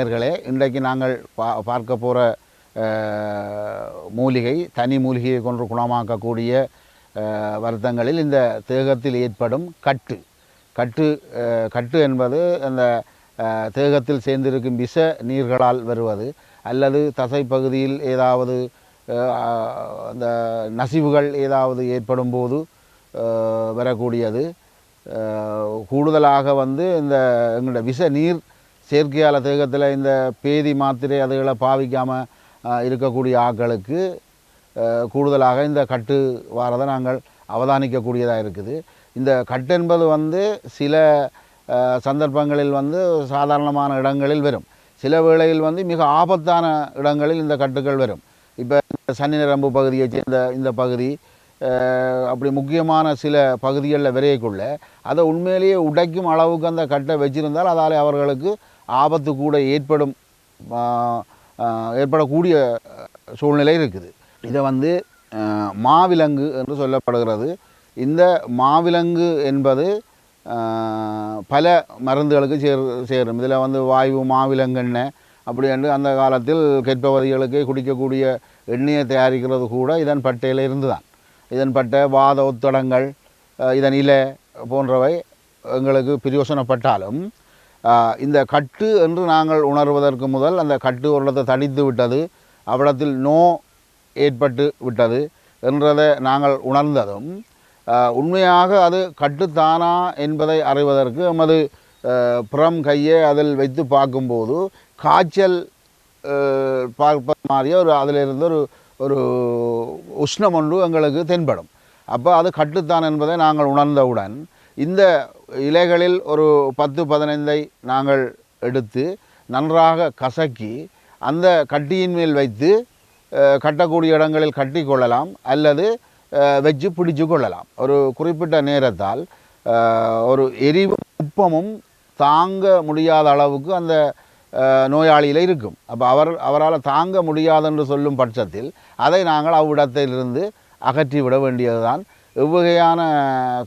இன்றைக்கு நாங்கள் பா பார்க்க போகிற மூலிகை தனி மூலிகையை கொண்டு குணமாக்கக்கூடிய வருத்தங்களில் இந்த தேகத்தில் ஏற்படும் கட்டு. கட்டு கட்டு என்பது அந்த தேகத்தில் சேர்ந்திருக்கும் விஷ நீர்களால் வருவது அல்லது தசைப்பகுதியில் ஏதாவது அந்த நசிவுகள் ஏதாவது ஏற்படும் போது வரக்கூடியது. கூடுதலாக வந்து இந்த எங்களோட விஷ நீர் செயற்கையால் தேகத்தில் இந்த பேதி மாத்திரை அதுகளை பாவிக்காமல் இருக்கக்கூடிய ஆட்களுக்கு கூடுதலாக இந்த கட்டு வாரதை நாங்கள் அவதானிக்கக்கூடியதாக இருக்குது. இந்த கட்டு என்பது வந்து சில சந்தர்ப்பங்களில் வந்து சாதாரணமான இடங்களில் வரும். சில வேளையில் வந்து மிக ஆபத்தான இடங்களில் இந்த கட்டுகள் வரும். இப்போ சன்னி நரம்பு பகுதியை சேர்ந்த இந்த பகுதி அப்படி முக்கியமான சில பகுதிகளில் விரையக்குள்ள அதை உண்மையிலேயே உடைக்கும் அளவுக்கு அந்த கட்டை வச்சிருந்தால் அதால் அவர்களுக்கு ஆபத்து கூட ஏற்படும் ஏற்படக்கூடிய சூழ்நிலை இருக்குது. இதை வந்து மாவிலங்கு என்று சொல்லப்படுகிறது. இந்த மாவிலங்கு என்பது பல மருந்துகளுக்கு சேர் சேரும். இதில் வந்து வாயு மாவிலங்கெண்ணெய் அப்படி என்று அந்த காலத்தில் கெட்பவதிகளுக்கு குடிக்கக்கூடிய எண்ணெயை தயாரிக்கிறது கூட இதன் பட்டையில் இருந்து தான் இதன் பட்ட வாத ஒத்தடங்கள் இதன் இலை போன்றவை எங்களுக்கு பிரயோசனப்பட்டாலும் இந்த கட்டு என்று நாங்கள் உணர்வதற்கு முதல் அந்த கட்டு ஒரு இடத்தை தடித்து விட்டது. அவ்விடத்தில் நோ ஏற்பட்டு விட்டது என்றதை நாங்கள் உணர்ந்ததும் உண்மையாக அது கட்டுத்தானா என்பதை அறிவதற்கு எமது புறம் கையை அதில் வைத்து பார்க்கும்போது காய்ச்சல் பார்ப்பது மாதிரியே ஒரு அதிலிருந்து ஒரு ஒரு உஷ்ணம் ஒன்று எங்களுக்கு தென்படும். அப்போ அது கட்டுத்தான் என்பதை நாங்கள் உணர்ந்தவுடன் இந்த இலைகளில் ஒரு பத்து பதினைந்தை நாங்கள் எடுத்து நன்றாக கசக்கி அந்த கட்டியின் மேல் வைத்து கட்டக்கூடிய இடங்களில் கட்டி கொள்ளலாம் அல்லது வச்சு பிடிச்சு கொள்ளலாம். ஒரு குறிப்பிட்ட நேரத்தால் ஒரு எரிவும் உப்பமும் தாங்க முடியாத அளவுக்கு அந்த நோயாளியில் இருக்கும். அப்போ அவர் அவரால் தாங்க முடியாதென்று சொல்லும் பட்சத்தில் அதை நாங்கள் அவ்விடத்திலிருந்து அகற்றி விட வேண்டியதுதான். எவ்வகையான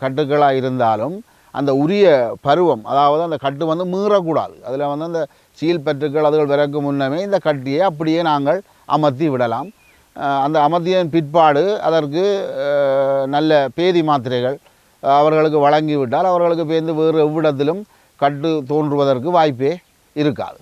கட்டுக்களாக இருந்தாலும் அந்த உரிய பருவம் அதாவது அந்த கட்டு வந்து மீறக்கூடாது. அதில் வந்து அந்த சீல் பற்றுக்கள் அதுகள் விறக்கு முன்னமே இந்த கட்டியை அப்படியே நாங்கள் அமர்த்தி விடலாம். அந்த அமர்த்தியின் பிற்பாடு அதற்கு நல்ல பேதி மாத்திரைகள் அவர்களுக்கு வழங்கிவிட்டால் அவர்களுக்கு பேருந்து வேறு எவ்விடத்திலும் கட்டு தோன்றுவதற்கு வாய்ப்பே இருக்காது.